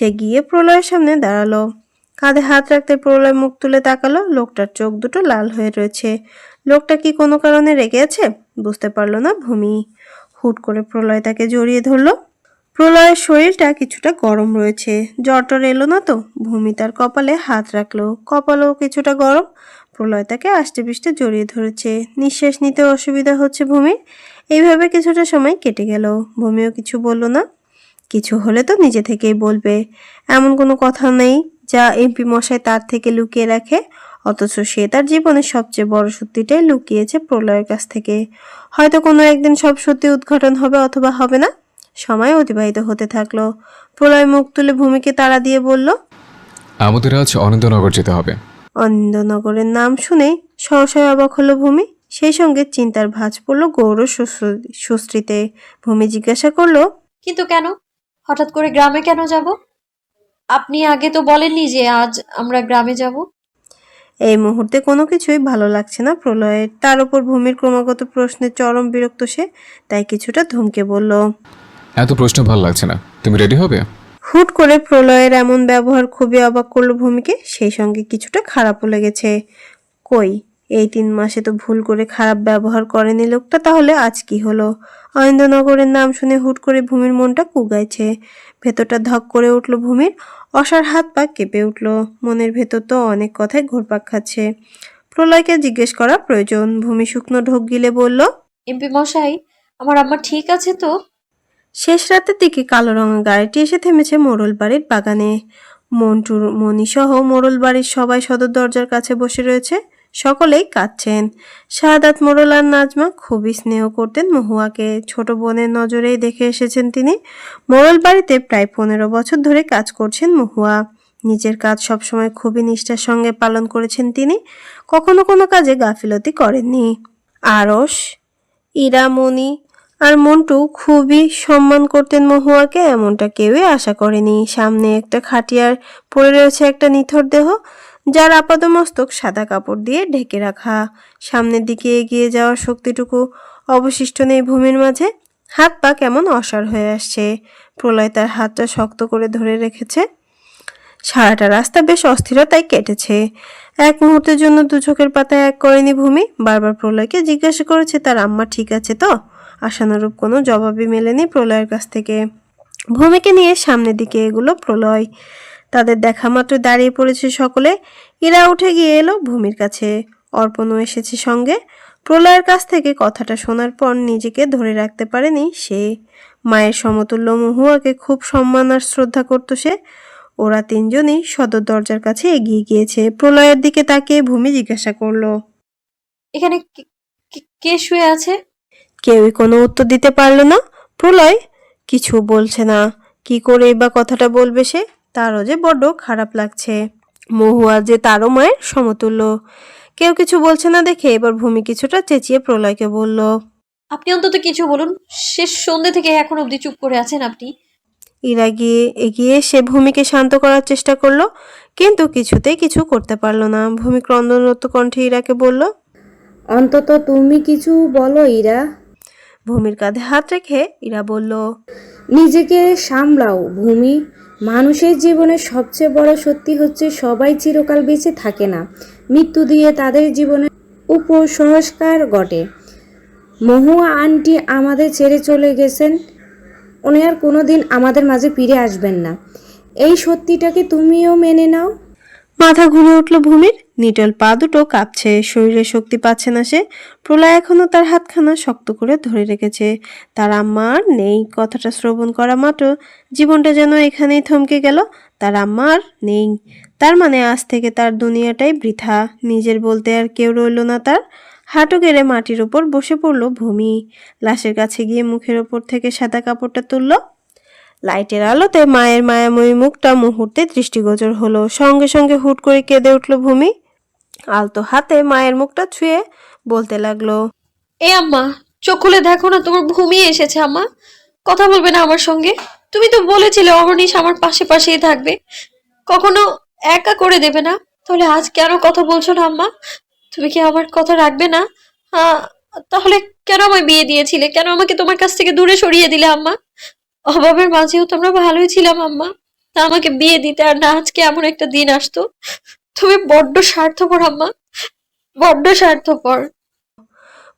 সে গিয়ে প্রলয়ের সামনে দাঁড়াল। কাঁধে হাত রাখতে প্রলয় মুখ তুলে তাকালো। লোকটার চোখ দুটো লাল হয়ে রয়েছে। লোকটা কি কোনো কারণে রেগে আছে? বুঝতে পারল না ভূমি। হুট করে প্রলয় তাকে জড়িয়ে ধরলো। প্রলয়ের শরীরটা কিছুটা গরম রয়েছে। জ্বর এলো না তো? ভূমি তার কপালে হাত রাখল। কপালও কিছুটা গরম। প্রলয় তাকে আষ্টে পিষ্টে জড়িয়ে ধরেছে। নিঃশ্বাস নিতে অসুবিধা হচ্ছে ভূমির এইভাবে কিছুটা সময় কেটে গেল। ভূমিও কিছু বলল না। কিছু হলে তো নিজে থেকেই বলবে। এমন কোনো কথা নেই যা এমপি মশাই তার থেকে লুকিয়ে রাখে অথচ সে তার জীবনের সবচেয়ে বড় সত্যিটাই লুকিয়েছে প্রলয়ের কাছ থেকে। হয়তো কোনো একদিন সব সত্যি উদ্ঘাটন হবে অথবা হবে না। সময় অতিবাহিত হতে থাকল। প্রলয় মুখ তুলে ভূমিকে তাড়া দিয়ে বলল আমাদের আজ অনন্তনগর যেতে হবে। অনিন্দনগরের নাম শুনে সহসায় অবাক হলো ভূমি। সেই সঙ্গে চিন্তার ভাঁজ পড়ল গৌর সুশ্রু- সুশ্রীতে ভূমি জিজ্ঞাসা করল কিন্তু কেন? হঠাৎ করে গ্রামে কেন যাব? আপনি আগে তো বলেননি যে আজ আমরা গ্রামে যাব। এই মুহূর্তে কোনো কিছুই ভালো লাগছে না প্রলয়ের। তার উপর ভূমির ক্রমাগত প্রশ্নে চরম বিরক্ত সে তাই কিছুটা ধমকে বলল এত প্রশ্ন ভালো লাগছে না। তুমি রেডি হবে? হুট করে প্রলয়ের এমন ব্যবহার খুবই অবাক করল ভূমিকে সেই সঙ্গে কিছুটা খারাপও লেগেছে। কই? এই তিন মাসে তো ভুল করে খারাপ ব্যবহার করেনি লোকটা তাহলে আজ কি হলো? অয়েন্দ্রনগরের নাম শুনে হুট করে ভূমির মনটা কুগাইছে। ভেতরটা ধক করে উঠল ভূমির অসার হাত পা কেঁপে উঠল। মনের ভেতর তো অনেক কথাই ঘুরপাক খাচ্ছে। প্রলয়কে জিজ্ঞেস করা প্রয়োজন। ভূমি শুকনো ঢোক গিলে বলল এমপি মশাই আমার আম্মা ঠিক আছে তো? শেষ রাতের দিকে কালো রঙের গাড়িটি এসে থেমেছে মোড়ল বাড়ির বাগানে। মন্টুর মণিসহ মোড়ল বাড়ির সবাই সদর দরজার কাছে বসে রয়েছে। সকলেই কাঁদছেন। শাহাদাত মোড়ল আর নাজমা খুবই স্নেহ করতেন মহুয়াকে। ছোট বোনের নজরেই দেখে এসেছেন তিনি। মোড়ল বাড়িতে প্রায় পনেরো বছর ধরে কাজ করছেন মহুয়া। নিজের কাজ সবসময় খুবই নিষ্ঠার সঙ্গে পালন করেছেন তিনি। কখনো কোনো কাজে গাফিলতি করেননি। আরস ইরামণি আর মন্টু খুবই সম্মান করতেন মহুয়াকে, এমনটা কেউই আশা করেনি। সামনে একটা খাটিয়ার পড়ে রয়েছে একটা নিথর দেহ। যার আপাদমস্তক সাদা কাপড় দিয়ে ঢেকে রাখা। সামনের দিকে এগিয়ে যাওয়ার শক্তিটুকু অবশিষ্ট নেই ভূমির মাঝে। হাত পা কেমন অসাড় হয়ে আসছে। প্রলয় তার হাতটা শক্ত করে ধরে রেখেছে। সারাটা রাস্তা বেশ অস্থিরতায় কেটেছে। এক মুহূর্তের জন্য দু চোখের পাতায় এক করেনি ভূমি। বারবার প্রলয়কে জিজ্ঞাসা করেছে, তার আম্মা ঠিক আছে তো? আশানুরূপ কোনো জবাবই মেলেনি প্রলয়ের কাছ থেকে। ভূমিকে নিয়ে সামনের দিকে এগুলো প্রলয়। তাদের দেখা মাত্র দাঁড়িয়ে পড়েছে সকলে। এরা উঠে গিয়ে এলো ভূমির কাছে। অর্পণও এসেছে সঙ্গে। প্রলয়ের কাছ থেকে কথাটা শোনার পর নিজেকে ধরে রাখতে পারেনি সে। মায়ের সমতুল্য মহুয়াকে খুব সম্মান আর শ্রদ্ধা করতো সে। ওরা তিনজনই সদর দরজার কাছে এগিয়ে গিয়েছে। প্রলয়ের দিকে তাকিয়ে ভূমি জিজ্ঞাসা করল এখানে কে শুয়ে আছে? কেউই কোনো উত্তর দিতে পারল না। প্রলয় কিছু বলছে না। কি করে বা কথাটা বলবে সে? তারও যে বড্ড খারাপ লাগছে। মহুয়া যে তারও মায়ের সমতুল্য। কেউ কিছু বলছে না দেখে এবার ভূমি কিছুটা চেঁচিয়ে প্রলয়কে বলল আপনি অন্তত কিছু বলুন। শেষ সন্ধ্যে থেকে এখন অবধি চুপ করে আছেন আপনি। ইরা গিয়ে এগিয়ে সে ভূমিকে শান্ত করার চেষ্টা করল কিন্তু কিছুতেই কিছু করতে পারল না। ভূমি ক্রন্দনরত কণ্ঠে ইরাকে বলল অন্তত তুমি কিছু বলো ইরা। ভূমির কাঁধে হাত রেখে ইরা বলল নিজেকে সামলাও ভূমি। মানুষের জীবনে সবচেয়ে বড় সত্যি হচ্ছে সবাই চিরকাল বেঁচে থাকে না। মৃত্যু দিয়ে তাদের জীবনে উপসংস্কার ঘটে। মহুয়া আন্টি আমাদের ছেড়ে চলে গেছেন। উনি আর কোনো দিন আমাদের মাঝে ফিরে আসবেন না। এই সত্যিটাকে তুমিও মেনে নাও। মাথা ঘুরে উঠল ভূমির। নিটল পা দুটো কাঁপছে, শরীরে শক্তি পাচ্ছে না সে। প্রলয় এখনও তার হাতখানা শক্ত করে ধরে রেখেছে। তার আম্মা আর নেই, কথাটা শ্রবণ করা মাত্র। জীবনটা যেন এখানেই থমকে গেল, তার আম্মা আর নেই। তার মানে আজ থেকে তার দুনিয়াটাই বৃথা, নিজের বলতে আর কেউ রইল না তার। হাঁটু গেড়ে মাটির ওপর বসে পড়ল ভূমি। লাশের কাছে গিয়ে মুখের ওপর থেকে সাদা কাপড়টা তুলল। লাইটের আলোতে মায়ের মায়াময়ী মুখটা মুহূর্তে দৃষ্টিগোচর হলো। সঙ্গে সঙ্গে হুট করে কেঁদে উঠল ভূমি। আলতো হাতে মায়ের মুখটা ছুঁয়ে বলতে লাগল, এ আম্মা, চোখ খুলে দেখো না, তোমার ঘুমিয়ে এসেছে আম্মা। কথা বলবে না আমার সঙ্গে। তুমি তো বলেছিলে অহর্নিশ আমার পাশে পাশেই থাকবে। কখনো একা করে দেবে না। তাহলে আজ কেন কথা বলছো না আম্মা? তুমি কি আমার কথা রাখবে না? তাহলে কেন আমায় বিয়ে দিয়েছিলে? কেন আমাকে তোমার কাছ থেকে দূরে সরিয়ে দিলে আম্মা? অভাবের মাঝেও তোমরা ভালোই ছিলাম আম্মা। তা আমাকে বিয়ে দিতে আর না আজকে এমন একটা দিন আসতো। তুমি বড্ড স্বার্থপর আম্মা। বড্ড স্বার্থপর।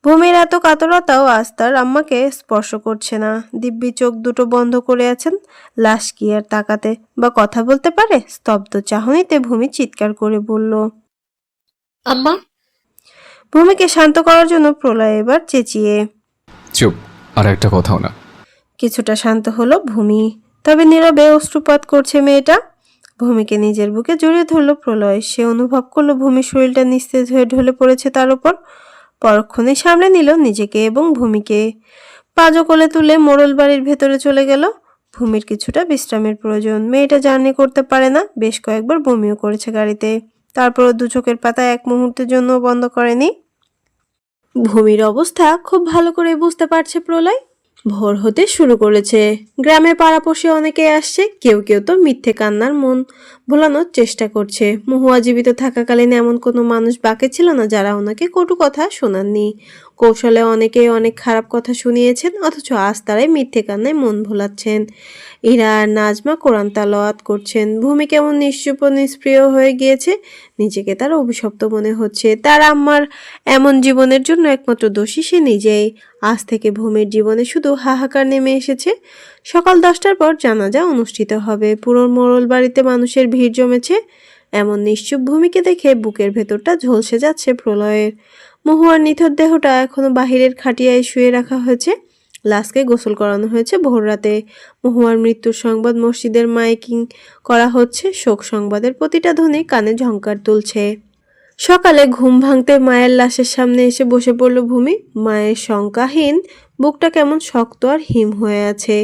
ভূমির এত কাতরতাও আজ তার আম্মাকে স্পর্শ করছে না। দিব্যি চোখ দুটো বন্ধ করে আছেন। লাশ কি আর তাকাতে বা কথা বলতে পারে? স্তব্ধ চাহনিতে ভূমি চিৎকার করে বলল আম্মা। ভূমিকে শান্ত করার জন্য প্রলয় এবার চেঁচিয়ে চুপ আর একটা কথাও না। কিছুটা শান্ত হলো ভূমি। তবে নীরবে অশ্রুপাত করছে মেয়েটা। ভূমিকে নিজের বুকে জড়িয়ে ধরলো প্রলয়। সে অনুভব করল ভূমির শরীরটা নিস্তেজ হয়ে ঢলে পড়েছে তার উপর পরক্ষণে সামনে নিল নিজেকে এবং ভূমিকে। পাজো কোলে তুলে মোড়ল বাড়ির ভেতরে চলে গেল। ভূমির কিছুটা বিশ্রামের প্রয়োজন। মেয়েটা জার্নি করতে পারে না। বেশ কয়েকবার বমিও করেছে গাড়িতে। তারপরও দু চোখের পাতা এক মুহূর্তের জন্য বন্ধ করেনি। ভূমির অবস্থা খুব ভালো করে বুঝতে পারছে প্রলয়। ভোর হতে শুরু করেছে। গ্রামে পাড়াপশে অনেকে আসছে, কেউ কেউ তো মিথ্যে কান্নার মন ভোলানোর চেষ্টা করছে। মহুয়া জীবিত থাকাকালীন এমন কোনো মানুষ বাকি ছিল না যারা ওনাকে কটু কথা শোনাননি। কৌশলে অনেকে অনেক খারাপ কথা শুনিয়েছেন, অথচ আজ তারাই মিথ্যে কান্নায় মন ভোলাচ্ছেন। ইরা আর নাজমা কোরআন তালাওয়াত করছেন। ভূমি কেমন নিশ্চুপ নিষ্প্রিয় হয়ে গিয়েছে, নিজেকে তার অভিশপ্ত মনে হচ্ছে। তার আম্মার এমন জীবনের জন্য একমাত্র দোষী সে নিজেই। আজ থেকে ভূমির জীবনে শুধু হাহাকার নেমে এসেছে। সকাল দশটার পর জানাজা অনুষ্ঠিত হবে। পুরো মোড়ল বাড়িতে মানুষের ভিড় জমেছে। এমন নিশ্চুপ ভূমিকে দেখে বুকের ভেতরটা ঝলসে যাচ্ছে প্রলয়ের। মহুয়ার নিথর দেহটা এখনও বাহিরের খাটিয়ায় শুয়ে রাখা হয়েছে। লাশকে গোসল করানো হয়েছে। ভোররাতে মহুয়ার মৃত্যুর সংবাদ মসজিদের মাইকিং করা হচ্ছে। শোক সংবাদের প্রতিটা ধ্বনি কানে ঝংকার তুলছে। সকালে ঘুম ভাঙতে মায়ের লাশের সামনে এসে বসে পড়ল ভূমি। মায়ের শঙ্কাহীন, বুকটা কেমন শক্ত আর হিম হয়ে আছে।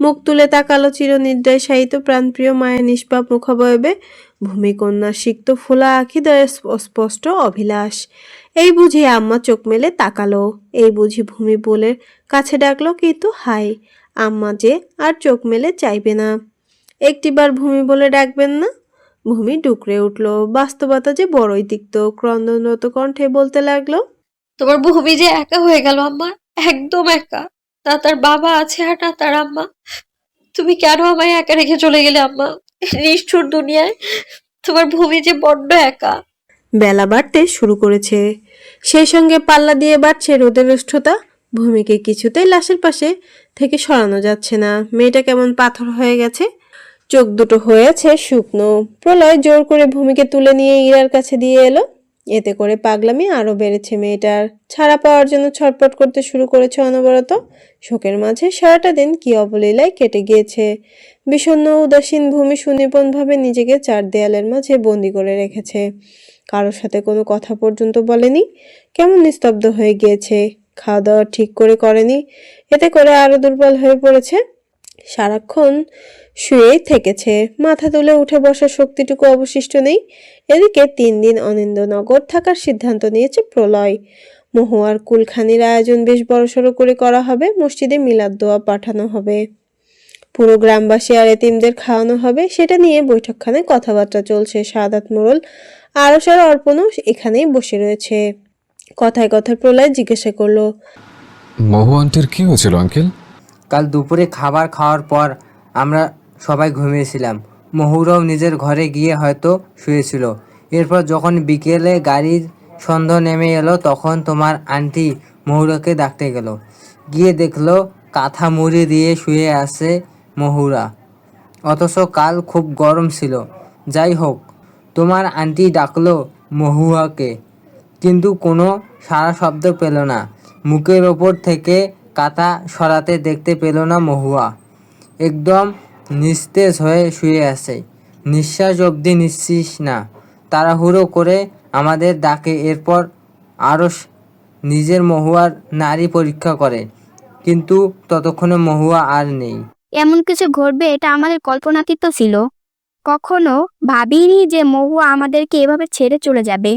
মুখ তুলে তাকালো চিরনিদ্রায় শায়িত প্রাণপ্রিয় মায়ের নিষ্পাপ মুখাবয়বে। ভূমিকন্যার সিক্ত ফোলা আখিদয়ে স্পষ্ট অভিলাষ। এই বুঝি আম্মা চোখ মেলে তাকালো। এই বুঝি ভূমি বলে কাছে ডাকলো কিন্তু হাই। আম্মা যে আর চোখ মেলে চাইবে না। একটিবার ভূমি বলে ডাকবেন না? ভূমি ডুকরে উঠল। বাস্তবতা যে বড়ই তিক্ত। ক্রন্দনরত কণ্ঠে বলতে লাগল তোমার ভূমি যে একা হয়ে গেল আম্মা একদম একা। না তার বাবা আছে আর না তার আম্মা। তুমি কেন আমায় একা রেখে চলে গেলে আম্মা? নিষ্ঠুর দুনিয়ায় তোমার ভূমি যে বড্ড একা। বেলা বাড়তে শুরু করেছে। সেই সঙ্গে পাল্লা দিয়ে বাড়ছে রোদের উষ্ঠতা ভূমিকে কিছুতেই লাশের পাশে থেকে সরানো যাচ্ছে না। মেয়েটা কেমন পাথর হয়ে গেছে? চোখ দুটো হয়েছে শুকনো। প্রলয় জোর করে ভূমিকে তুলে নিয়ে ইরার কাছে দিয়ে এলো। এতে করে পাগলামি আরও বেড়েছে মেয়েটার। ছাড়া পাওয়ার জন্য ছটপট করতে শুরু করেছে অনবরত। শোকের মাঝে সারাটা দিন কি অবলীলায় কেটে গিয়েছে। বিষণ্ণ, উদাসীন ভূমি সুনিপুণভাবে নিজেকে চার দেয়ালের মাঝে বন্দি করে রেখেছে। কারোর সাথে কোনো কথা পর্যন্ত বলেনি। কেমন নিস্তব্ধ হয়ে গিয়েছে। খাওয়া দাওয়া ঠিক করে করেনি। এতে করে আরও দুর্বল হয়ে পড়েছে। সারাক্ষণ শুয়েই থেকেছে। মাথা তুলে উঠে বসার শক্তিটুকু অবশিষ্ট নেই। এদিকে তিন দিন অনিন্দনগর থাকার সিদ্ধান্ত নিয়েছে প্রলয়। মহুয়ার কুলখানির আয়োজন বেশ বড়সড় করে করা হবে। মসজিদে মিলাদ দোয়া পাঠানো হবে। পুরো গ্রামবাসী আর এতিমদের খাওয়ানো হবে সেটা নিয়ে বৈঠকখানে কথাবার্তা চলছে সাদাত মোড়ল। আরসার অর্পণও এখানেই বসে রয়েছে। কথায় কথায় প্রলয় জিজ্ঞাসা করল মহু আন্টির কি হয়েছিল আঙ্কেল? কাল দুপুরে খাবার খাওয়ার পর আমরা সবাই ঘুমিয়েছিলাম। মহুরাও নিজের ঘরে গিয়ে হয়তো শুয়েছিল। এরপর যখন বিকেলে গাড়ির সন্ধ্যা নেমে এলো তখন তোমার আন্টি মহুরাকে ডাকতে গেল। গিয়ে দেখল কাঁথা মুড়ি দিয়ে শুয়ে আছে মহুরা। অথচ কাল খুব গরম ছিল। যাই হোক, তোমার আন্টি ডাকলো মহুয়াকে। কিন্তু কোনো সারা শব্দ পেল না। মুখের ওপর থেকে কাতা সরাতে দেখতে পেল না মহুয়া। একদম নিস্তেজ হয়ে শুয়ে আছে। নিঃশ্বাস অবধি নিচ্ছিস না। তাড়াহুড়ো করে আমাদের ডাকে। এরপর আরও নিজের মহুয়ার নারী পরীক্ষা করে। কিন্তু ততক্ষণে মহুয়া আর নেই। এমন কিছু ঘটবে এটা আমাদের কল্পনাতীত ছিল। কখনো ভাবিনি যে মহুয়া আমাদেরকে এভাবে ছেড়ে চলে যাবে।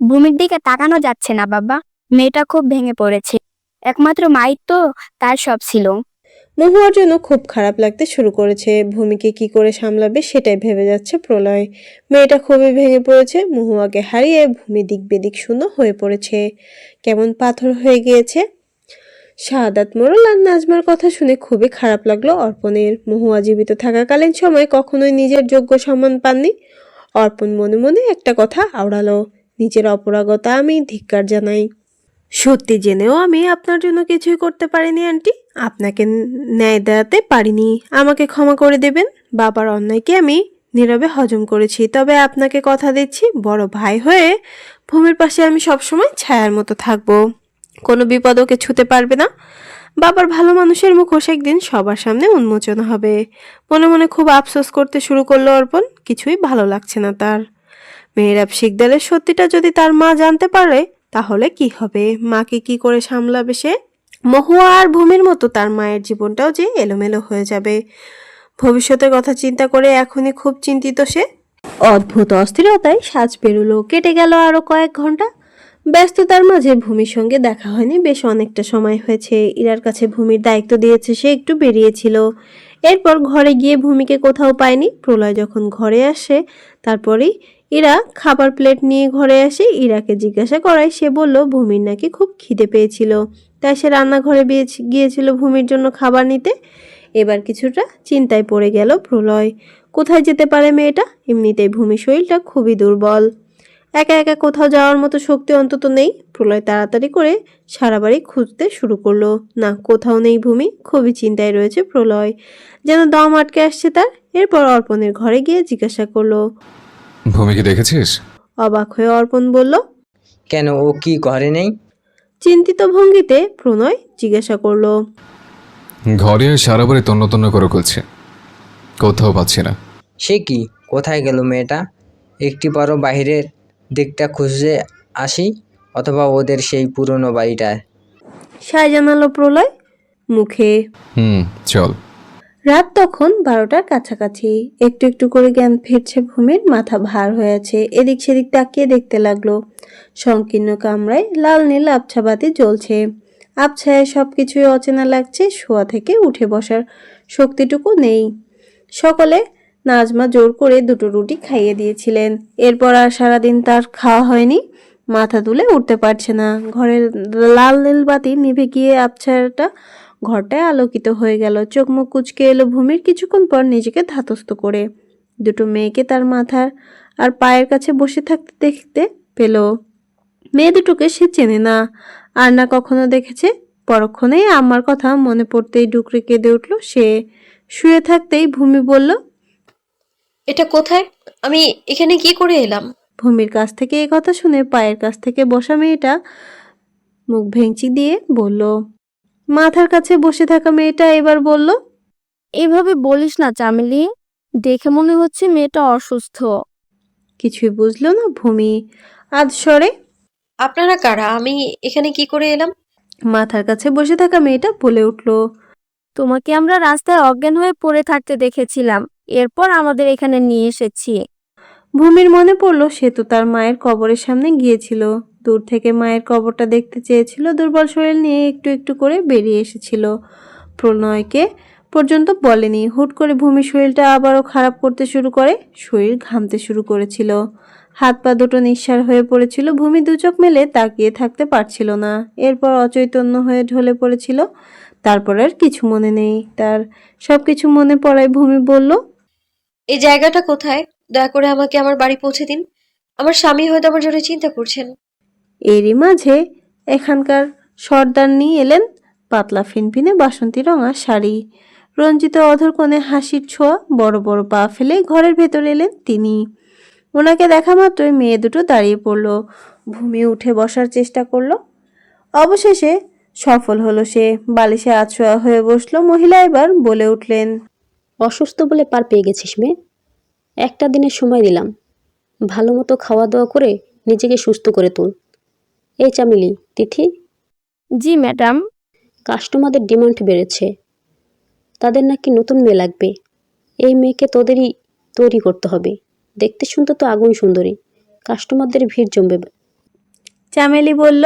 ভূমির দিকে তাকানো যাচ্ছে না, বাবা। মেয়েটা খুব ভেঙে পড়েছে। একমাত্র মাই তো তার সব ছিল। মহুয়ার জন্য খুব খারাপ লাগতে শুরু করেছে। ভূমিকে কি করে সামলাবে সেটাই ভেবে যাচ্ছে প্রলয়। মেয়েটা খুবই ভেঙে পড়েছে। মহুয়াকে হারিয়ে ভূমি দিক বেদিক শূন্য হয়ে পড়েছে। কেমন পাথর হয়ে গিয়েছে? শাহাদাত মোড়ল আর নাজমার কথা শুনে খুবই খারাপ লাগল অর্পণের। মহুয়া জীবিত থাকাকালীন সময় কখনোই নিজের যোগ্য সম্মান পাননি। অর্পণ মনে মনে একটা কথা আওড়ালো, নিজের অপরাগতা আমি ধিক্কার জানাই। সত্যি জেনেও আমি আপনার জন্য কিছুই করতে পারিনি, আন্টি। আপনাকে ন্যায় দেওয়াতে পারিনি। আমাকে ক্ষমা করে দেবেন। বাবার অন্যায়কে আমি নীরবে হজম করেছি। তবে আপনাকে কথা দিচ্ছি, বড় ভাই হয়ে ভূমির পাশে আমি সবসময় ছায়ার মতো থাকব। কোনো বিপদ ওকে ছুতে পারবে না। বাবার ভালো মানুষের মুখোশ একদিন সবার সামনে উন্মোচন হবে। মনে মনে খুব আফসোস করতে শুরু করল অর্পণ, কিছুই ভালো লাগছে না তার। মেয়েরাব শিকদারের সত্যিটা যদি তার মা জানতে পারে, তাহলে কি হবে? মাকে কি করে সামলাবে সে? মহুয়া আর ভূমির মতো তার মায়ের জীবনটাও যে এলোমেলো হয়ে যাবে। ভবিষ্যতের কথা চিন্তা করে এখনই খুব চিন্তিত সে। অদ্ভুত অস্থিরতায় সাজ পেরুলো, কেটে গেল আরও কয়েক ঘণ্টা। ব্যস্ততার মাঝে ভূমির সঙ্গে দেখা হয়নি, বেশ অনেকটা সময় হয়েছে। ইরার কাছে ভূমির দায়িত্ব দিয়েছে, সে একটু বেরিয়েছিল। এরপর ঘরে গিয়ে ভূমিকে কোথাও পায়নি। প্রলয় যখন ঘরে আসে, তারপরেই ইরা খাবার প্লেট নিয়ে ঘরে আসে। ইরাকে জিজ্ঞাসা করায় সে বলল, ভূমির নাকি খুব খিদে পেয়েছিল। তাই সে রান্নাঘরে গিয়েছিল ভূমির জন্য খাবার নিতে। এবার কিছুটা চিন্তায় পড়ে গেল প্রলয়। কোথায় যেতে পারে মেয়েটা? এমনিতেই ভূমি শরীরটা খুবই দুর্বল। একা একা কোথাও যাওয়ার মতো শক্তি অন্তত নেই। প্রলয় তাড়াতাড়ি করে সারা বাড়ি খুঁজতে শুরু করল। না কোথাও নেই ভূমি খুবই চিন্তায় রয়েছে প্রলয়। যেন দম আটকে আসছে তার এরপর অর্পণের ঘরে গিয়ে জিজ্ঞাসা করল। ভূমিকে দেখেছিস? অবাক হয়ে অর্পণ বলল কেন ও কি ঘরে নেই? চিন্তিত ভঙ্গিতে প্রণয় জিজ্ঞাসা করল ঘরে সারা বাড়ি তন্ন তন্ন করে খুলছে। কোথাও পাচ্ছি না। সে কি? কোথায় গেল মেয়েটা? একটি বড় বাইরের দিকটা খুঁজে আসি অথবা ওদের সেই পুরনো বাড়িটায়। সায় জানালো প্রলয় মুখে। হুম চল। রাত তখন বারোটার কাছাকাছি। একটু একটু করে জ্ঞান ফিরছে ভূমির মাথা ভার হয়ে আছে এদিক সেদিক তাকিয়ে দেখতে লাগল। সংকীর্ণ কামরায় লাল নীল আবছাবাতি জ্বলছে। আবছায় সব কিছুই অচেনা লাগছে শোয়া থেকে উঠে বসার শক্তিটুকু নেই। সকলে নাজমা জোর করে দুটো রুটি খাইয়ে দিয়েছিলেন। এরপর আর সারাদিন তার খাওয়া হয়নি। মাথা তুলে উঠতে পারছে না। ঘরের লাল নীল বাতি নিভে গিয়ে আবছাটা ঘরটায় আলোকিত হয়ে গেল। চোখ মুখ কুচকে এলো ভূমির কিছুক্ষণ পর নিজেকে ধাতস্থ করে। দুটো মেয়েকে তার মাথার আর পায়ের কাছে বসে থাকতে দেখতে পেল। মেয়ে দুটোকে সে চেনে না। আর না কখনো দেখেছে। পরক্ষণেই আমার কথা মনে পড়তেই ডুকরে কেঁদে উঠল সে। শুয়ে থাকতেই ভূমি বলল এটা কোথায়? আমি এখানে কি করে এলাম? ভূমির কাছ থেকে এই কথা শুনে পায়ের কাছ থেকে বসা মেয়েটা মুখ ভেঙচি দিয়ে বলল মাথার কাছে বসে থাকা মেয়েটা এবার বলল এভাবে বলিস না চামেলি। দেখে মনে হচ্ছে মেয়েটা অসুস্থ। কিছুই বুঝলো না ভূমি। আজ স্বরে আপনারা কারা? আমি এখানে কি করে এলাম? মাথার কাছে বসে থাকা মেয়েটা বলে উঠল তোমাকে আমরা রাস্তায় অজ্ঞান হয়ে পড়ে থাকতে দেখেছিলাম। এরপর আমাদের এখানে নিয়ে এসেছি। ভূমির মনে পড়ল, সে তো তার মায়ের কবরের সামনে গিয়েছিল। দূর থেকে মায়ের কবরটা দেখতে চেয়েছিল, দুর্বল শরীর নিয়ে একটু একটু করে বেরিয়ে এসেছিল। প্রণয়কে পর্যন্ত বলেনি। হুট করে ভূমির শরীরটা আবারও খারাপ করতে শুরু করে, শরীর ঘামতে শুরু করেছিল। হাত পা দুটো নিঃসার হয়ে পড়েছিল, ভূমি দু চোখ মেলে তাকিয়ে থাকতে পারছিল না। এরপর অচৈতন্য হয়ে ঢলে পড়েছিল তারপর আর কিছু মনে নেই। তার সব কিছু মনে পড়ায় ভূমি বলল এই জায়গাটা কোথায়? দয়া করে আমাকে আমার বাড়ি পৌঁছে দিন। আমার স্বামী হয়তো আমার জন্য চিন্তা করছেন। এরই মাঝে এখানকার সর্দার নিয়ে এলেন পাতলা ফিনফিনে বাসন্তী রঙা শাড়ি। রঞ্জিত অধর কোণে হাসির ছোঁয়া বড় বড় পা ফেলে ঘরের ভেতর এলেন তিনি। ওনাকে দেখা মাত্রই মেয়ে দুটো দাঁড়িয়ে পড়ল। ভূমি উঠে বসার চেষ্টা করল। অবশেষে সফল হলো সে। বালিশে আছোয়া হয়ে বসল মহিলা এবার বলে উঠলেন অসুস্থ বলে পার পেয়ে গেছিস মেয়ে। একটা দিনের সময় দিলাম। ভালো মতো খাওয়া দাওয়া করে নিজেকে সুস্থ করে তুল। এই চামিলি তিথি? জি ম্যাডাম। কাস্টমারদের ডিমান্ড বেড়েছে। তাদের নাকি নতুন মেয়ে লাগবে। এই মেয়েকে তোদেরই তৈরি করতে হবে। দেখতে শুনতে তো আগুন সুন্দরী। কাস্টমারদের ভিড় জমবে। চামেলি বলল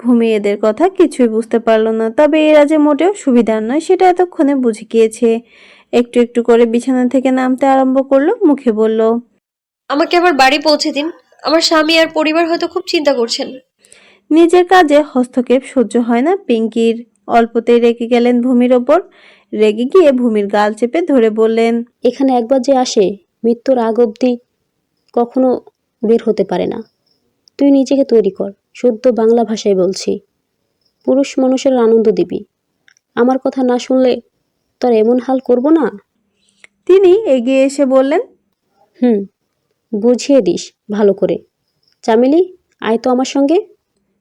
ভূমি এদের কথা কিছুই বুঝতে পারল না তবে এরা যে মোটেও সুবিধার নয় সেটা এতক্ষণে বুঝে গিয়েছে। একটু একটু করে বিছানা থেকে নামতে আরম্ভ করল মুখে বলল আমাকে আবার বাড়ি পৌঁছে দিন। আমার স্বামী আর পরিবার হয়তো খুব চিন্তা করছেন। নিজের কাজে হস্তক্ষেপ সহ্য হয় না পিঙ্কির। অল্পতেই রেগে গেলেন ভূমির ওপর। রেগে গিয়ে ভূমির গাল চেপে ধরে বললেন এখানে একবার যে আসে মৃত্যুর আগ অবধি কখনো বের হতে পারে না। তুই নিজেকে তৈরি কর। শুদ্ধ বাংলা ভাষায় বলছি। পুরুষ মানুষের আনন্দ দিবি। আমার কথা না শুনলে তোর এমন হাল করব না? তিনি এগিয়ে এসে বললেন হুম বুঝিয়ে দিস ভালো করে। চামেলি আয় তো আমার সঙ্গে।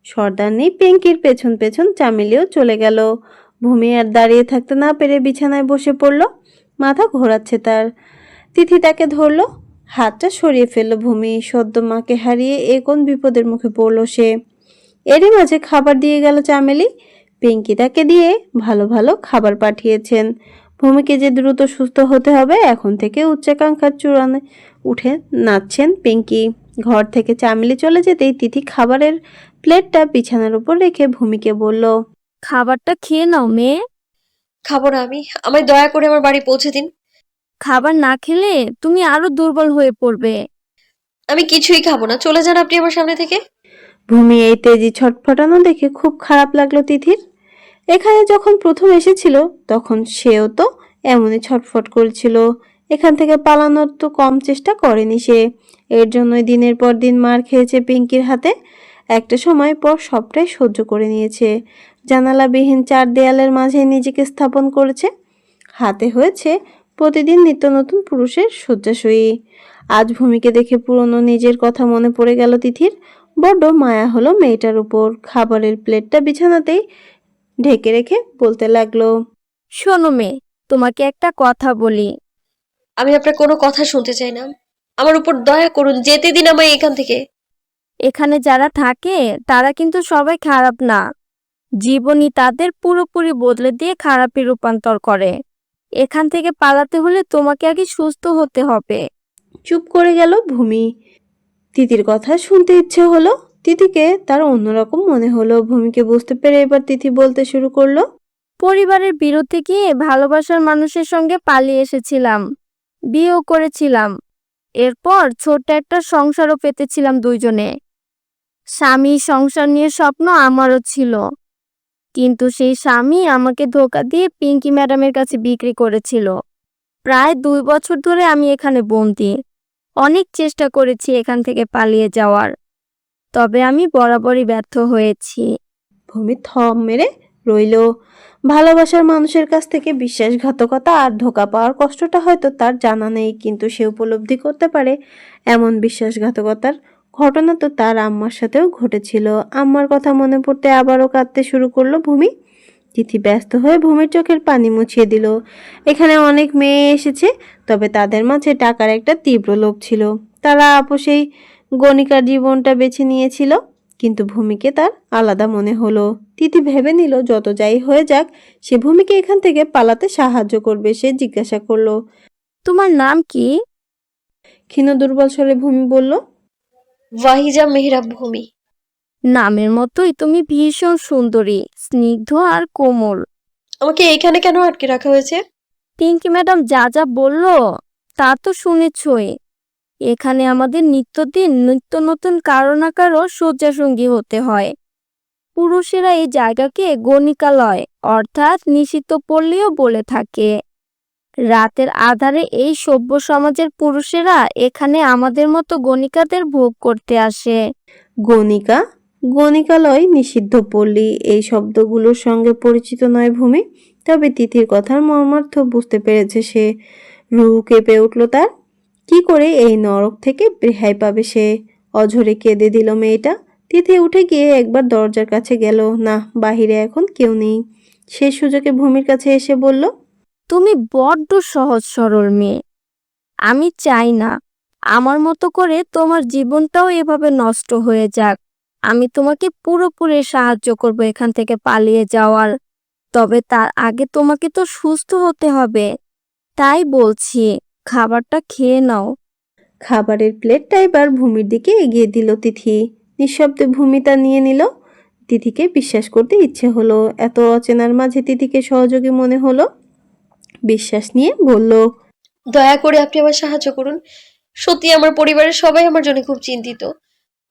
সর্দার নেই পিঙ্কির পেছন পেছন চামেলিও চলে গেল। ভূমি আর দাঁড়িয়ে থাকতে না পেরে বিছানায় বসে পড়ল। মাথা ঘোরাচ্ছে তার। তিথি তাকে ধরলো হাতটা সরিয়ে ফেলল ভূমি। সদ্য মাকে হারিয়ে এ কোন বিপদের মুখে পড়ল সে? এরই মাঝে খাবার দিয়ে গেল চামেলি। পিঙ্কি তাকে দিয়ে ভালো ভালো খাবার পাঠিয়েছেন। ভূমিকে যে দ্রুত সুস্থ হতে হবে এখন থেকে উচ্চাকাঙ্ক্ষার চূড়ানে উঠে নাচছেন পিঙ্কি। ঘর থেকে চামেলি চলে যেতেই তিথি খাবারের প্লেটটা বিছানার উপর রেখে ভূমিকে বলল খাবারটা খেয়ে নাও মেয়ে। খাব না আমি। আমায় দয়া করে আমার বাড়ি পৌঁছে দিন। খাবার না খেলে তুমি আরও দুর্বল হয়ে পড়বে। আমি কিছুই খাব না। চলে যান আপনি আমার সামনে থেকে। ভূমি এই তেজি ছটফটানো দেখে খুব খারাপ লাগল তিথির। এখানে যখন প্রথম এসেছিল তখন সেও তো এমনই ছটফট করেছিল। এখান থেকে পালানোর তো কম চেষ্টা করেনি সে। এর জন্যই দিনের পর দিন মার খেয়েছে পিঙ্কির হাতে। একটা সময় পর সবটাই সহ্য করে নিয়েছে। জানালাবিহীন চার দেয়ালের মাঝে নিজেকে স্থাপন করেছে। হাতে হয়েছে প্রতিদিন নিত্য নতুন পুরুষের শয্যাশয়ী। আজ ভূমিকে দেখে পুরনো নিজের কথা মনে পড়ে গেল তিথির। বড্ড মায়া হলো মেয়েটার উপর। খাবারের প্লেটটা বিছানাতেই ঢেকে রেখে বলতে লাগল শোনো মেয়ে তোমাকে একটা কথা বলি। আমি আপনার কোনো কথা শুনতে চাই না। আমার উপর দয়া করুন যেতে দিন আমায় এখান থেকে। এখানে যারা থাকে তারা কিন্তু সবাই খারাপ না। জীবনই তাদের পুরোপুরি বদলে দিয়ে খারাপে রূপান্তর করে। এখান থেকে পালাতে হলে তোমাকে আগে সুস্থ হতে হবে। চুপ করে গেল ভূমি। তিতির কথা শুনতে ইচ্ছে হলো। তিথিকে তার অন্যরকম মনে হলো। ভূমিকে বুঝতে পেরে এবার তিথি বলতে শুরু করল পরিবারের বিরুদ্ধে গিয়ে ভালোবাসার মানুষের সঙ্গে পালিয়ে এসেছিলাম। বিয়েও করেছিলাম। এরপর ছোট্ট একটা সংসারও পেতেছিলাম দুইজনে। স্বামী সংসার নিয়ে স্বপ্ন আমারও ছিল। কিন্তু সেই স্বামী আমাকে ধোকা দিয়ে পিঙ্কি ম্যাডামের কাছে বিক্রি করেছিল। প্রায় দুই বছর ধরে আমি এখানে বন্দি। অনেক চেষ্টা করেছি এখান থেকে পালিয়ে যাওয়ার। তবে আমি বরাবরই ব্যর্থ হয়েছি। ভূমি থম মেরে রইল। ভালোবাসার মানুষের কাছ থেকে বিশ্বাসঘাতকতা আর ধোকা পাওয়ার কষ্টটা হয়তো তার জানা নেই, কিন্তু সে উপলব্ধি করতে পারে এমন বিশ্বাসঘাতকতার ঘটনা তো তার আম্মার সাথেও ঘটেছিল। আম্মার কথা মনে পড়তে আবারও কাঁদতে শুরু করল ভূমি। তিথি ব্যস্ত হয়ে ভূমির চোখের পানি মুছিয়ে দিল। এখানে অনেক মেয়ে এসেছে তবে তাদের মাঝে টাকার একটা তীব্র লোভ ছিল। তারা আপোষেই গণিকার জীবনটা বেছে নিয়েছিল কিন্তু ভূমিকে তার আলাদা মনে হলো। তিথি ভেবে নিল যত যাই হয়ে যাক সে ভূমিকে এখান থেকে পালাতে সাহায্য করবে সে জিজ্ঞাসা করল। তোমার নাম কি? ক্ষীণ দুর্বল স্বরে ভূমি বলল ওয়াহিজা মেহরাব ভূমি। নামের মতোই তুমি ভীষণ সুন্দরী স্নিগ্ধ আর কোমল। আমাকে এখানে কেন আটকে রাখা হয়েছে? পিঙ্কি ম্যাডাম যা যা বলল তা তো শুনেছই। এখানে আমাদের নিত্যদিন নিত্য নতুন কারও না কারও শয্যাসঙ্গী হতে হয়। পুরুষেরা এই জায়গাকে গণিকালয় অর্থাৎ নিষিদ্ধ পল্লীও বলে থাকে। রাতের আধারে এই সভ্য সমাজের পুরুষেরা এখানে আমাদের মতো গণিকাদের ভোগ করতে আসে। গণিকা? গণিকালয় নিষিদ্ধ পল্লী। এই শব্দগুলোর সঙ্গে পরিচিত নয় ভূমি, তবে তিথির কথার মর্মার্থ বুঝতে পেরেছে সে। রুহু কেঁপে উঠল তার। কি করে এই নরক থেকে রেহাই পাবে সে? অঝরে কেঁদে দিল মেয়েটা। তিথি উঠে গিয়ে একবার দরজার কাছে গেল। না, বাহিরে এখন কেউ নেই। সে সুযোগে ভূমির কাছে এসে বলল তুমি বড্ড সহজ সরল মেয়ে। আমি চাই না। আমার মতো করে তোমার জীবনটাও এভাবে নষ্ট হয়ে যাক। আমি তোমাকে পুরোপুরি সাহায্য করব এখান থেকে পালিয়ে যাওয়ার। তবে তার আগে তোমাকে তো সুস্থ হতে হবে। তাই বলছি, খাবারটা খেয়ে নাও। খাবারের প্লেটটা এবার ভূমির দিকে এগিয়ে দিল তিথি। নিঃশব্দে ভূমি তা নিয়ে নিল। তিথিকে বিশ্বাস করতে ইচ্ছে হলো। এত অচেনার মাঝে তিথিকে সহযোগী মনে হলো। বিশ্বাস নিয়ে বলল দয়া করে আপনি আমার সাহায্য করুন। সত্যি আমার পরিবারের সবাই আমার জন্য খুব চিন্তিত।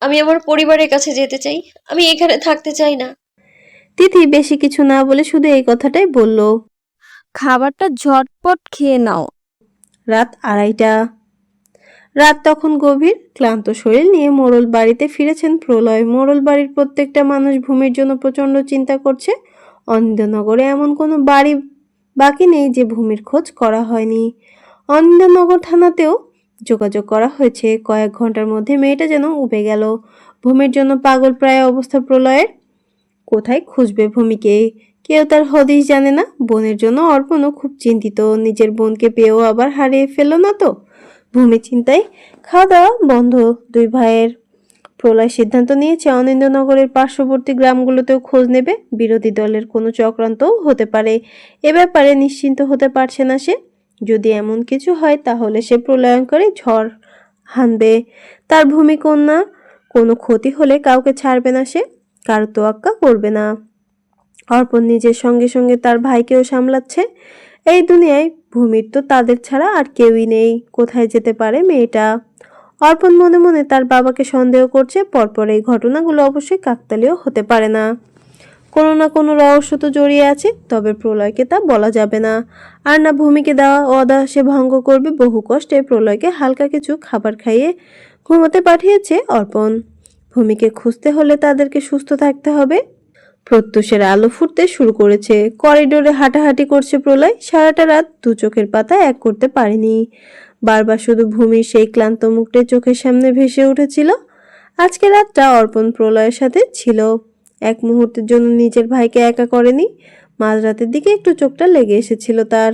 আমি আমার পরিবারের কাছে যেতে চাই। আমি এখানে থাকতে চাই না। তিথি বেশি কিছু না বলে শুধু এই কথাটাই বলল খাবারটা ঝটপট খেয়ে নাও। রাত আড়াইটা। রাত তখন গভীর ক্লান্ত শরীর নিয়ে মোড়ল বাড়িতে ফিরেছেন প্রলয়। মোড়ল বাড়ির প্রত্যেকটা মানুষ ভূমির জন্য প্রচণ্ড চিন্তা করছে। অনিন্দনগরে এমন কোনো বাড়ি বাকি নেই যে ভূমির খোঁজ করা হয়নি। অনিন্দনগর থানাতেও যোগাযোগ করা হয়েছে। কয়েক ঘণ্টার মধ্যে মেয়েটা যেন উবে গেল। ভূমির জন্য পাগল প্রায় অবস্থা প্রলয়ের। কোথায় খুঁজবে ভূমিকে? কেউ তার হদিশ জানে না। বোনের জন্য অর্পণও খুব চিন্তিত। নিজের বোনকে পেয়েও আবার হারিয়ে ফেলল না তো? ভূমি চিন্তায় খাওয়া দাওয়া বন্ধ দুই ভাইয়ের। প্রলয় সিদ্ধান্ত নিয়েছে অনিন্দনগরের পার্শ্ববর্তী গ্রামগুলোতেও খোঁজ নেবে। বিরোধী দলের কোনো চক্রান্তও হতে পারে। এ ব্যাপারে নিশ্চিন্ত হতে পারছে না সে। যদি এমন কিছু হয়, তাহলে সে প্রলয়ঙ্করে ঝড় হানবে। তার ভূমিকন্যা কোনো ক্ষতি হলে কাউকে ছাড়বে না সে। কারও তোয়াক্কা করবে না। অর্পণ নিজের সঙ্গে সঙ্গে তার ভাইকেও সামলাচ্ছে। এই দুনিয়ায় ভূমির তো তাদের ছাড়া আর কেউই নেই। কোথায় যেতে পারে মেয়েটা? অর্পণ মনে মনে তার বাবাকে সন্দেহ করছে, পরপর এই ঘটনাগুলো অবশ্যই কাকতালীয় হতে পারে না। কোনো না কোনো রহস্য তো জড়িয়ে আছে, তবে প্রলয়কে তা বলা যাবে না। আর না ভূমিকে দেওয়া অদা সে ভঙ্গ করবে, বহু কষ্টে প্রলয়কে হালকা কিছু খাবার খাইয়ে ঘুমাতে পাঠিয়েছে অর্পণ। ভূমিকে খুঁজতে হলে তাদেরকে সুস্থ থাকতে হবে। প্রত্যুষের আলো ফুটতে শুরু করেছে। করিডোরে হাঁটাহাঁটি করছে প্রলয়, সারাটা রাত দু চোখের পাতা এক করতে পারেনি। বারবার শুধু ভূমির সেই ক্লান্ত মুখটে চোখের সামনে ভেসে উঠেছিল। আজকে রাতটা অর্পণ প্রলয়ের সাথে ছিল। এক মুহূর্তের জন্য নিজের ভাইকে একা করেনি, মাঝরাতের দিকে একটু চোখটা লেগে এসেছিল তার।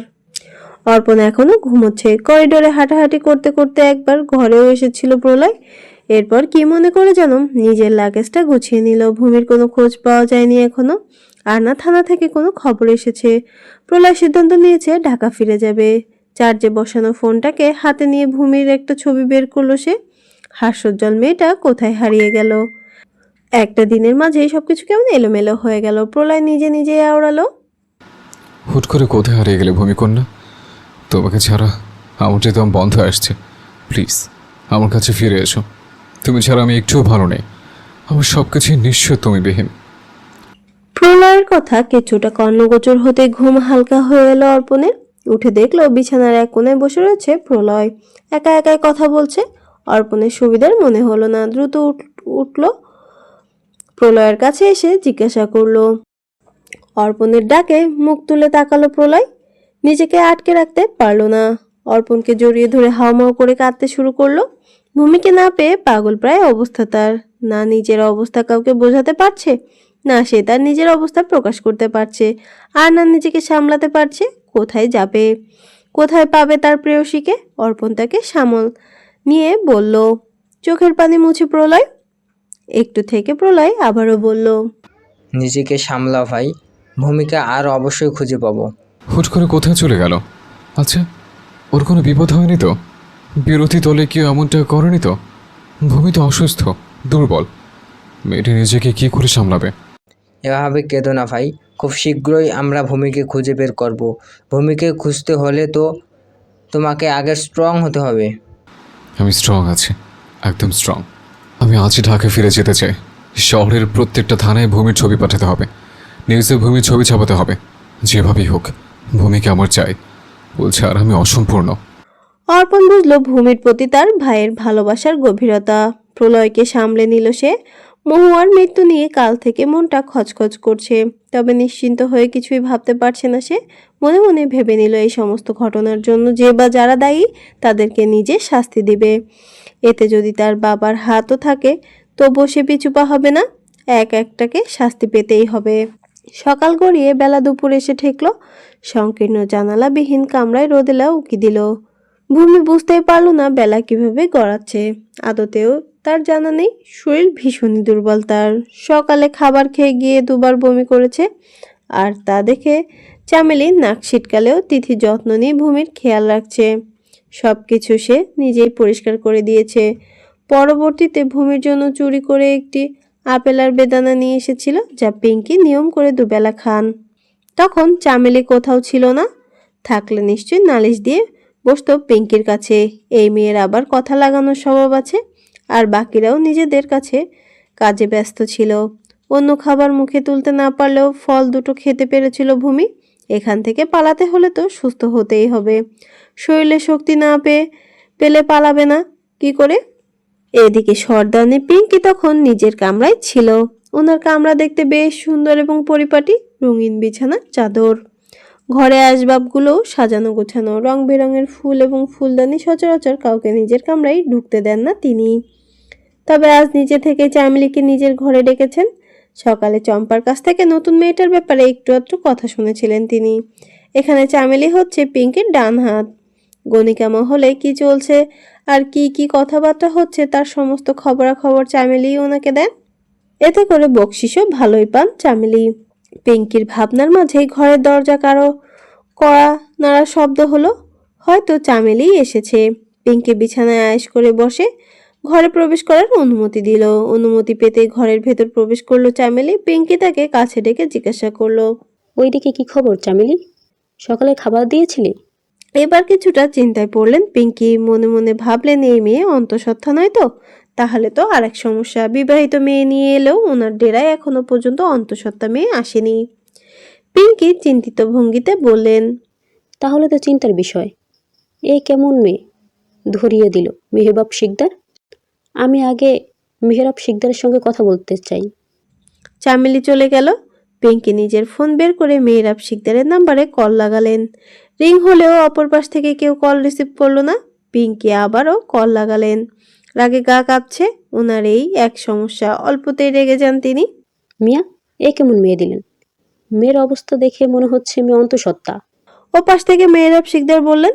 অর্পণ এখনও ঘুমোচ্ছে, করিডোরে হাঁটাহাঁটি করতে করতে একবার ঘরেও এসেছিল প্রলয়। এরপর কি মনে করে যেন নিজের লাগেজটা গুছিয়ে নিল, ভূমির কোনো খোঁজ পাওয়া যায়নি এখনও, আর না থানা থেকে কোনো খবর এসেছে। প্রলয় সিদ্ধান্ত নিয়েছে ঢাকা ফিরে যাবে। চার্জে বসানো ফোনটাকে হাতে নিয়ে ভূমির একটা ছবি বের করল সে। হাস্যোজ্জ্বল মেয়েটা কোথায় হারিয়ে গেল? একটা দিনের মাঝেই সবকিছু কেমন এলোমেলো হয়ে গেল? প্রলয় নিজে নিজে আওড়ালো। হুট করে কোথায় হারিয়ে গেলে ভূমিকন্যা? তোমাকে ছাড়া আমার যে দম বন্ধ আসছে প্লিজ আমার কাছে ফিরে এসো। তুমি ছাড়া আমি একটুও ভালো নেই। আমার সব কিছুই নিশ্চয় তুমি বিহীন প্রলয়ের কথা কিছুটা কর্ণগোচর হতে ঘুম হালকা হয়ে এলো অর্পণের। উঠে দেখল বিছানার এক কোণে বসে রয়েছে প্রলয়। একা একাই কথা বলছে। অর্পণের সুবিধার মনে হলো না। দ্রুত উঠ- উঠল। প্রলয়ের কাছে এসে জিজ্ঞাসা করল, অর্পণের ডাকে মুখ তুলে তাকালো প্রলয়? নিজেকে আটকে রাখতে পারল না। অর্পণকে জড়িয়ে ধরে হাওমাও করে কাঁদতে শুরু করল। ভূমিকে না পেয়ে পাগল প্রায় অবস্থা তার। না নিজের অবস্থা কাউকে বোঝাতে পারছে, না সে তার নিজের অবস্থা প্রকাশ করতে পারছে, আর না নিজেকে সামলাতে পারছে। কোথায় যাবে? কোথায় পাবে তার প্রেয়সীকে? অর্পণ তাকে সামল নিয়ে বলল চোখের পানি মুছে প্রলয়। একটু থেকে প্রলয় আবারও বলল নিজেকে সামলা ভাই ভূমিকা আর অবশ্যই খুঁজে পাবো। হুট করে কোথায় চলে গেল? আচ্ছা ওর কোনো বিপদ হয়নি তো? বিরোধী দলে কেউ এমনটা করেনি তো? ভূমি তো অসুস্থ দুর্বল। মেয়েটি নিজেকে কি করে সামলাবে? এভাবে কেঁদো না ভাই খুব শীঘ্রই আমরা ভূমিকে খুঁজে বের করব। ভূমিকে খুঁজতে হলে তো তোমাকে আগে স্ট্রং হতে হবে। আমি স্ট্রং আছি একদম স্ট্রং আমি আজই ঢাকায় ফিরে যেতে চাই। শহরের প্রত্যেকটা থানায় ভূমির ছবি পাঠাতে হবে। নিউজে ভূমির ছবি ছাপাতে হবে। যেভাবেই হোক ভূমিকে আমার চাই। বলছে আর আমি অসম্পূর্ণ। অর্পণ বুঝলো ভূমির প্রতি তার ভাইয়ের ভালোবাসার গভীরতা। প্রলয়কে সামলে নিল সে। মহুয়ার মৃত্যু নিয়ে কাল থেকে মনটা খচখচ করছে। তবে নিশ্চিন্ত হয়ে কিছুই ভাবতে পারছে না সে। মনে মনে ভেবে নিল এই সমস্ত ঘটনার জন্য যে বা যারা দায়ী, তাদেরকে নিজে শাস্তি দিবে। এতে যদি তার বাবার হাতও থাকে তো বসে পিছুপা হবে না। এক একটাকে শাস্তি পেতেই হবে। সকাল গড়িয়ে বেলা দুপুর এসে ঠেকলো। সংকীর্ণ জানালাবিহীন কামরায় রোদেলা উকি দিল। ভূমি বুঝতেই পারল না বেলা কীভাবে গড়াচ্ছে। আদতেও তার জানা নেই। শরীর ভীষণই দুর্বল তার। সকালে খাবার খেয়ে গিয়ে দুবার বমি করেছে আর তা দেখে চামেলি নাক ছিটকালেও তিথি যত্ন নিয়ে ভূমির খেয়াল রাখছে। সব কিছু সে নিজেই পরিষ্কার করে দিয়েছে। পরবর্তীতে ভূমির জন্য চুরি করে একটি আপেল আর বেদানা নিয়ে এসেছিল যা পিঙ্কি নিয়ম করে দুবেলা খান। তখন চামেলি কোথাও ছিল না। থাকলে নিশ্চয়ই নালিশ দিয়ে বসত পিঙ্কির কাছে। এই মেয়ের আবার কথা লাগানোর স্বভাব আছে। আর বাকিরাও নিজেদের কাছে কাজে ব্যস্ত ছিল। অন্য খাবার মুখে তুলতে না পারলেও ফল দুটো খেতে পেরেছিল ভূমি। এখান থেকে পালাতে হলে তো সুস্থ হতেই হবে। শরীরে শক্তি না পেয়ে পেলে পালাবে না। কি করে? এদিকে সর্দানি পিঙ্কি তখন নিজের কামরায় ছিল। ওনার কামরা দেখতে বেশ সুন্দর এবং পরিপাটি, রঙিন বিছানার চাদর। ঘরে আসবাবগুলো সাজানো গোছানো, রং বেরঙের ফুল এবং ফুলদানি সচরাচর কাউকে নিজের কামরায় ঢুকতে দেন না তিনি। তবে আজ নিজে থেকে চামিলিকে নিজের ঘরে ডেকেছেন। সকালে চম্পার কাছ থেকে নতুন মেয়েটার ব্যাপারে একটু আধটু কথা শুনেছিলেন তিনি। এখানে চামেলি হচ্ছে পিঙ্কের ডান হাত। গণিকা মহলে কি চলছে আর কি কি কথাবার্তা হচ্ছে তার সমস্ত খবরাখবর চামেলি ওনাকে দেন? এতে করে বকশিসও ভালোই পান চামেলি। পিঙ্কির ভাবনার মাঝেই ঘরের দরজা কারও কড়া নাড়ার শব্দ হলো। হয়তো চামেলি এসেছে। পিঙ্কি বিছানায় আয়েস করে বসে ঘরে প্রবেশ করার অনুমতি দিল। অনুমতি পেতে ঘরের ভেতর প্রবেশ করল চামেলি। পিঙ্কি তাকে কাছে ডেকে জিজ্ঞাসা করল ওইদিকে কি খবর চামেলি? সকালে খাবার দিয়েছিলি? এবার কিছুটা চিন্তায় পড়লেন পিঙ্কি। মনে মনে ভাবলেন এই মেয়ে অন্তঃসত্ত্বা নয় তো? তাহলে তো আরেক সমস্যা। বিবাহিত মেয়ে নিয়ে এলেও ওনার ডেরায় এখনও পর্যন্ত অন্তঃসত্ত্বা মেয়ে আসেনি। পিঙ্কি চিন্তিত ভঙ্গিতে বললেন তাহলে তো চিন্তার বিষয়। এ কেমন মেয়ে? ধরিয়ে দিল। মেহবাব শিকদার? আমি আগে মেহরাব শিকদারের সঙ্গে কথা বলতে চাই। চামেলি চলে গেল। পিঙ্কি নিজের ফোন বের করে মেয়েরাব শিকদারের নাম্বারে কল লাগালেন। রিং হলেও অপর পাশ থেকে কেউ কল রিসিভ করল না। পিঙ্কি আবারও কল লাগালেন। রাগে গা কাঁপছে। ওনার এই এক সমস্যা অল্পতেই রেগে যান তিনি। মিয়া, এ কেমন মেয়ে দিলেন? মেয়ের অবস্থা দেখে মনে হচ্ছে মেয়ে অন্তঃসত্ত্বা। ও পাশ থেকে মেয়েরাব শিকদার বললেন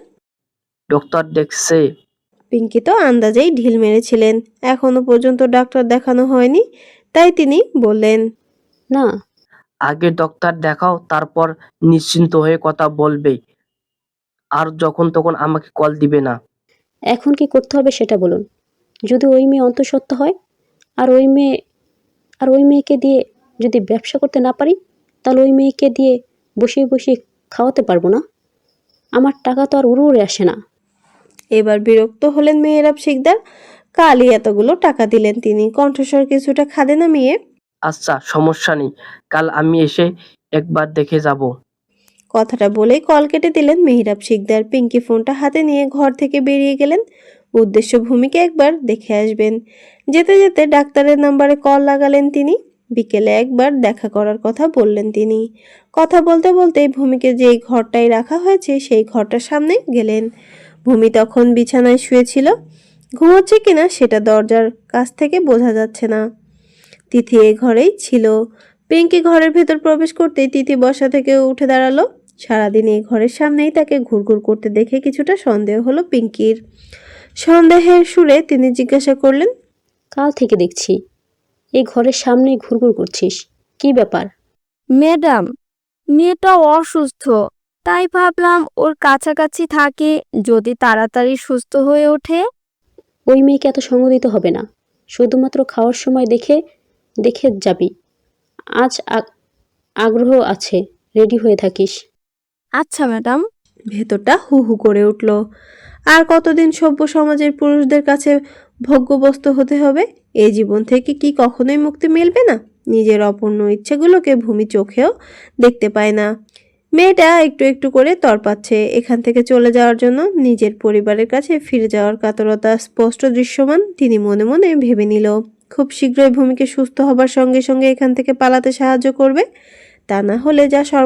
ডক্টর দেখছে। পিঙ্কি তো আন্দাজেই ঢিল মেরেছিলেন। এখনও পর্যন্ত ডাক্তার দেখানো হয়নি তাই তিনি বললেন না আগে ডক্টর দেখাও তারপর নিশ্চিন্ত হয়ে কথা বলবে আর যখন তখন আমাকে কল দিবে না। এখন কি করতে হবে সেটা বলুন। যদি ওই মেয়ে অন্তঃসত্ত্বা হয় আর ওই মেয়ে আর ওই মেয়েকে দিয়ে যদি ব্যবসা করতে না পারি তাহলে ওই মেয়েকে দিয়ে বসিয়ে বসিয়ে খাওয়াতে পারব না। আমার টাকা তো আর উড়ে উড়ে আসে না। এবার বিরক্ত হলেন মেয়েরাব শিকদার। কালই এতগুলো টাকা দিলেন তিনি। কণ্ঠস্বর কিছুটা খাদে নামিয়ে আচ্ছা সমস্যা নেই। কাল আমি এসে একবার দেখে যাব। কথাটা বলেই কল কেটে দিলেন মেহিরাব শিকদার। পিঙ্কি ফোনটা হাতে নিয়ে ঘর থেকে বেরিয়ে গেলেন। উদ্দেশ্য ভূমিকে একবার দেখে আসবেন। যেতে যেতে ডাক্তারের নাম্বারে কল লাগালেন তিনি। বিকেলে একবার দেখা করার কথা বললেন তিনি। কথা বলতে বলতে ভূমিকে যেই ঘরটায় রাখা হয়েছে সেই ঘরটার সামনে গেলেন। ভূমি তখন বিছানায় শুয়েছিল। ঘুমোচ্ছে কিনা সেটা দরজার কাছ থেকে বোঝা যাচ্ছে না। তিথি এ ঘরেই ছিল। পিঙ্কি ঘরের ভেতর প্রবেশ করতেই তিথি বসা থেকে উঠে দাঁড়াল। সারাদিন এই ঘরের সামনেই তাকে ঘুরঘুর করতে দেখে কিছুটা সন্দেহ হলো পিঙ্কির। সন্দেহের সুরে তিনি জিজ্ঞাসা করলেন কাল থেকে দেখছি। এই ঘরের সামনে ঘুরঘুর করছিস। কি ব্যাপার? ম্যাডাম মেয়েটা অসুস্থ। তাই ভাবলাম ওর কাছাকাছি থাকে যদি তাড়াতাড়ি সুস্থ হয়ে ওঠে। ওই মেয়েকে এত সঙ্গ দিতে হবে না। শুধুমাত্র খাওয়ার সময় দেখে দেখে যাবি। আজ আগ্রহ আছে। রেডি হয়ে থাকিস। আচ্ছা ম্যাডাম। ভেতরটা হু হু করে উঠল। আর কতদিন সভ্য সমাজের পুরুষদের কাছে ভোগ্যবস্ত হতে হবে? এই জীবন থেকে কি কখনোই মুক্তি মিলবে না? নিজের অপূর্ণ ইচ্ছেগুলোকে ভূমি চোখেও দেখতে পায় না। মেয়েটা একটু একটু করে তরপাচ্ছে এখান থেকে চলে যাওয়ার জন্য নিজের পরিবারের কাছে ফিরে যাওয়ার কাতরতা স্পষ্ট দৃশ্যমান তিনি মনে মনে ভেবে নিল। খুব শীঘ্রই ভূমিকে সুস্থ হবার সঙ্গে সঙ্গে এখান থেকে পালাতে সাহায্য করবে। তা না হলে যা সর্ব